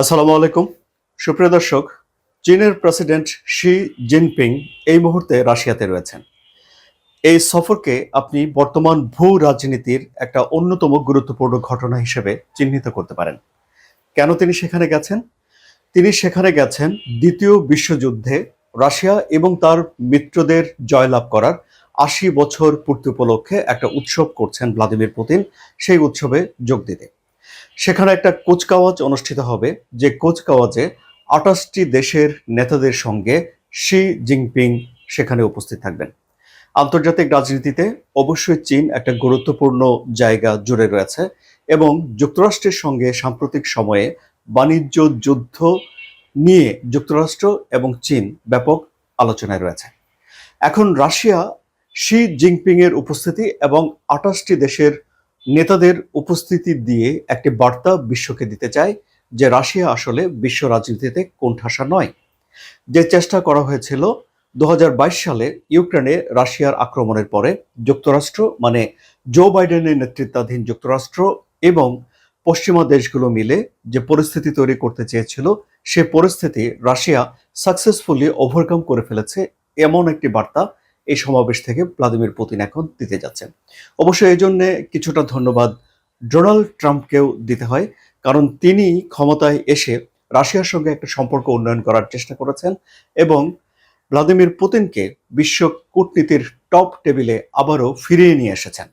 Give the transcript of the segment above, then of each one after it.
আসসালামু আলাইকুম। সুপ্রিয় দর্শক, চীনের প্রেসিডেন্ট শি জিনপিং এই মুহূর্তে রাশিয়াতে রয়েছেন। এই সফরকে আপনি বর্তমান ভূ রাজনীতির একটা অন্যতম গুরুত্বপূর্ণ ঘটনা হিসেবে চিহ্নিত করতে পারেন। কেন তিনি সেখানে গেছেন? তিনি সেখানে গেছেন দ্বিতীয় বিশ্বযুদ্ধে রাশিয়া এবং তার মিত্রদের জয়লাভ করার আশি বছর পূর্তি উপলক্ষে একটা উৎসব করছেন ভ্লাদিমির পুতিন। সেই উৎসবে যোগ দিতে। সেখানে একটা কুচকাওয়াজ অনুষ্ঠিত হবে, যে কুচকাওয়াজে আঠাশটি দেশের নেতাদের সঙ্গে শি জিনপিং সেখানে উপস্থিত থাকবেন। আন্তর্জাতিক রাজনীতিতে অবশ্যই চীন একটা গুরুত্বপূর্ণ জায়গা জুড়ে রয়েছে এবং যুক্তরাষ্ট্রের সঙ্গে সাম্প্রতিক সময়ে বাণিজ্য যুদ্ধ নিয়ে যুক্তরাষ্ট্র এবং চীন ব্যাপক আলোচনায় রয়েছে। এখন রাশিয়া শি জিনপিং এর উপস্থিতি এবং আঠাশটি দেশের নেতাদের উপস্থিতি দিয়ে একটি বার্তা বিশ্বকে দিতে চায় যে রাশিয়া আসলে বিশ্ব রাজনীতিতে কোণঠাসা নয়। যে চেষ্টা করা হয়েছিল দু হাজার বাইশ সালে ইউক্রেনে রাশিয়ার আক্রমণের পরে যুক্তরাষ্ট্র মানে জো বাইডেনের নেতৃত্বাধীন যুক্তরাষ্ট্র এবং পশ্চিমা দেশগুলো মিলে যে পরিস্থিতি তৈরি করতে চেয়েছিল, সে পরিস্থিতি রাশিয়া সাকসেসফুলি ওভারকাম করে ফেলেছে, এমন একটি বার্তা এই সমাবেশ থেকে ভ্লাদিমির পুতিন এখন দিতে যাচ্ছেন। অবশ্যই এই জন্যে কিছুটা ধন্যবাদ ডোনাল্ড ট্রাম্পকেও দিতে হয়, কারণ তিনি ক্ষমতায় এসে রাশিয়ার সঙ্গে একটা সম্পর্ক উন্নয়ন করার চেষ্টা করেছেন এবং ভ্লাদিমির পুতিনকে বিশ্ব কূটনীতির টপ টেবিলে আবারও ফিরিয়ে নিয়ে এসেছেন।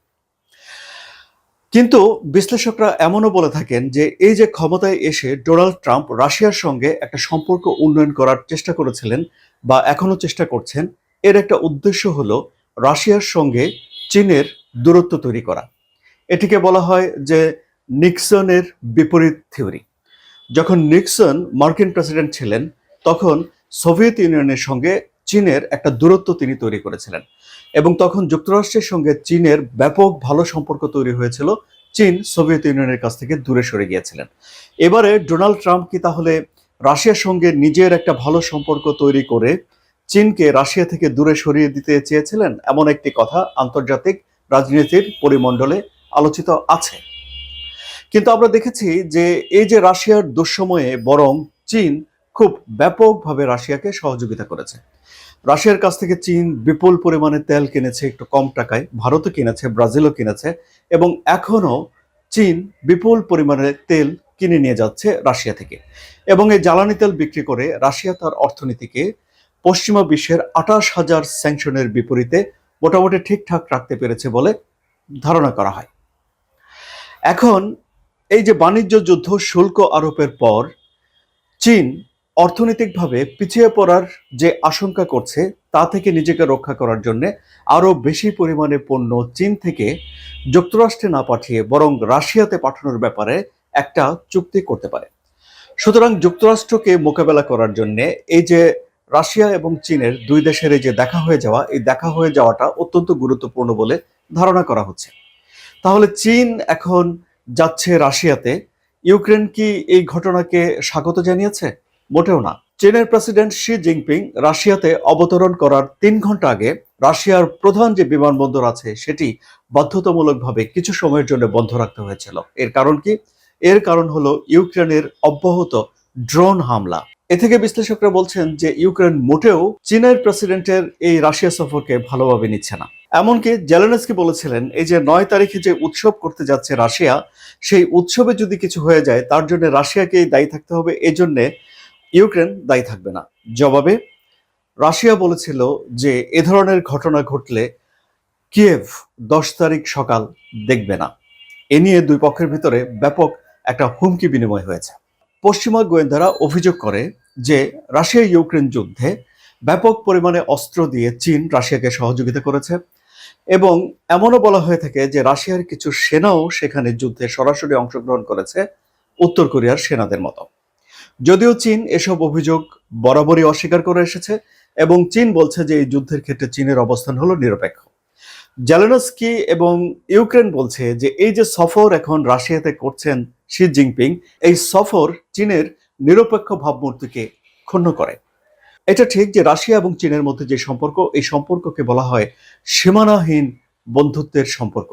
কিন্তু বিশ্লেষকরা এমনও বলে থাকেন যে এই যে ক্ষমতায় এসে ডোনাল্ড ট্রাম্প রাশিয়ার সঙ্গে একটা সম্পর্ক উন্নয়ন করার চেষ্টা করেছিলেন বা এখনও চেষ্টা করছেন এর একটা উদ্দেশ্য হলো রাশিয়ার সঙ্গে চীনের দূরত্ব তৈরি করা। এটিকে বলা হয় যে নিক্সনের বিপরীত থিওরি। যখন নিক্সন মার্কিন প্রেসিডেন্ট ছিলেন, তখন সোভিয়েত ইউনিয়নের সঙ্গে চীনের একটা দূরত্ব তিনি তৈরি করেছিলেন এবং তখন যুক্তরাষ্ট্রের সঙ্গে চীনের ব্যাপক ভালো সম্পর্ক তৈরি হয়েছিল। চীন সোভিয়েত ইউনিয়নের কাছ থেকে দূরে সরে গিয়েছিলেন। এবারে ডোনাল্ড ট্রাম্প কি তাহলে রাশিয়ার সঙ্গে নিজের একটা ভালো সম্পর্ক তৈরি করে চীনকে রাশিয়া থেকে দূরে সরিয়ে দিতে চেয়েছিলেন এমন একটি কথা আন্তর্জাতিক রাজনীতির পরিমণ্ডলে আলোচিত আছে। কিন্তু আমরা দেখেছি যে এই যে রাশিয়ার দুঃসময়ে বরং চীন খুব ব্যাপকভাবে রাশিয়াকে সহযোগিতা করেছে। রাশিয়ার কাছ থেকে চীন বিপুল পরিমাণে তেল কিনেছে, একটু কম টাকায়। ভারতও কিনেছে, ব্রাজিলও কিনেছে এবং এখনও চীন বিপুল পরিমাণে তেল কিনে নিয়ে যাচ্ছে রাশিয়া থেকে। এবং এই জ্বালানি তেল বিক্রি করে রাশিয়া তার অর্থনীতিকে পশ্চিমা বিশ্বের আঠাশ হাজার স্যাংশনের বিপরীতে মোটামুটি ঠিকঠাক রাখতে পেরেছে বলে ধারণা করা হয়। এখন এই যে বাণিজ্য যুদ্ধ শুল্ক আরোপের পর চীন অর্থনৈতিকভাবে পিছিয়ে পড়ার যে আশঙ্কা করছে, তা থেকে নিজেকে রক্ষা করার জন্য আরও বেশি পরিমাণে পণ্য চীন থেকে যুক্তরাষ্ট্রে না পাঠিয়ে বরং রাশিয়াতে পাঠানোর ব্যাপারে একটা চুক্তি করতে পারে। সুতরাং যুক্তরাষ্ট্রকে মোকাবেলা করার জন্যে এই যে রাশিয়া এবং চীনের দুই দেশের এই যে দেখা হয়ে যাওয়া, এই দেখা হয়ে যাওয়াটা অত্যন্ত গুরুত্বপূর্ণ বলে ধারণা করা হচ্ছে। তাহলে চীন এখন যাচ্ছে রাশিয়াতে। ইউক্রেন কি এই ঘটনাকে স্বাগত জানিয়েছে? মোটেও না। চীনের প্রেসিডেন্ট শি জিনপিং রাশিয়াতে অবতরণ করার তিন ঘণ্টা আগে রাশিয়ার প্রধান যে বিমানবন্দর আছে, সেটি বাধ্যতামূলকভাবে কিছু সময়ের জন্য বন্ধ রাখতে হয়েছিল। এর কারণ কি? এর কারণ হলো ইউক্রেনের অব্যাহত ড্রোন হামলা। এ থেকে বিশ্লেষকরা বলছেন যে ইউক্রেন মোটেও চীনের প্রেসিডেন্টের এই রাশিয়া সফরকে ভালোভাবে নিচ্ছে না। এমনকি জেলেনস্কি বলেছিলেন, এই যে নয় তারিখে যে উৎসব করতে যাচ্ছে রাশিয়া, সেই উৎসবে যদি কিছু হয়ে যায়, তার জন্য রাশিয়াকেই দায়ী থাকতে হবে, এজন্যে ইউক্রেন দায়ী থাকবে না। জবাবে, রাশিয়া বলেছিল যে এ ধরনের ঘটনা ঘটলে কিয়েভ দশ তারিখ সকাল দেখবে না। এ নিয়ে দুই পক্ষের ভিতরে ব্যাপক একটা হুমকি বিনিময় হয়েছে। পশ্চিমা গোয়েন্দারা অভিযোগ করে যে রাশিয়া ইউক্রেন যুদ্ধে ব্যাপক পরিমাণে অস্ত্র দিয়ে চীন রাশিয়াকে সহযোগিতা করেছে এবং এমনও বলা হয়ে থাকে যে রাশিয়ার কিছু সেনাও সেখানে যুদ্ধে সরাসরি অংশগ্রহণ করেছে উত্তর কোরিয়ার সেনাদের মতো। যদিও চীন এসব অভিযোগ বরাবরই অস্বীকার করে এসেছে এবং চীন বলছে যে এই যুদ্ধের ক্ষেত্রে চীনের অবস্থান হলো নিরপেক্ষ। জেলেনস্কি এবং ইউক্রেন বলছে যে এই যে সফর এখন রাশিয়াতে করছেন শি জিনপিং এই সফর চীনের নিরপেক্ষ ভাবমূর্তিকে ক্ষুণ্ণ করে। এটা ঠিক যে রাশিয়া এবং চীনের মধ্যে যে সম্পর্ক, এই সম্পর্ককে বলা হয় সীমানাহীন বন্ধুত্বের সম্পর্ক।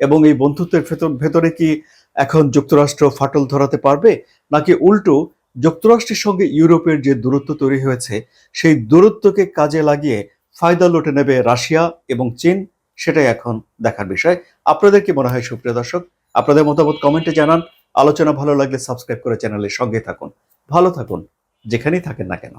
এবং এই বন্ধুত্বের ভেতর, ভেতরে কি এখন যুক্তরাষ্ট্র ফাটল ধরাতে পারবে, নাকি উল্টো যুক্তরাষ্ট্রের সঙ্গে ইউরোপের যে দূরত্ব তৈরি হয়েছে, সেই দূরত্বকে কাজে লাগিয়ে ফায়দা লুটে নেবে রাশিয়া এবং চীন? সেটাই এখন দেখার বিষয়। আপনাদের কি মনে হয়, সুপ্রিয় দর্শক? আপনাদের মতামত কমেন্টে জানান। আলোচনা ভালো লাগলে সাবস্ক্রাইব করে চ্যানেলের সঙ্গে থাকুন। ভালো থাকুন, যেখানেই থাকেন না কেন।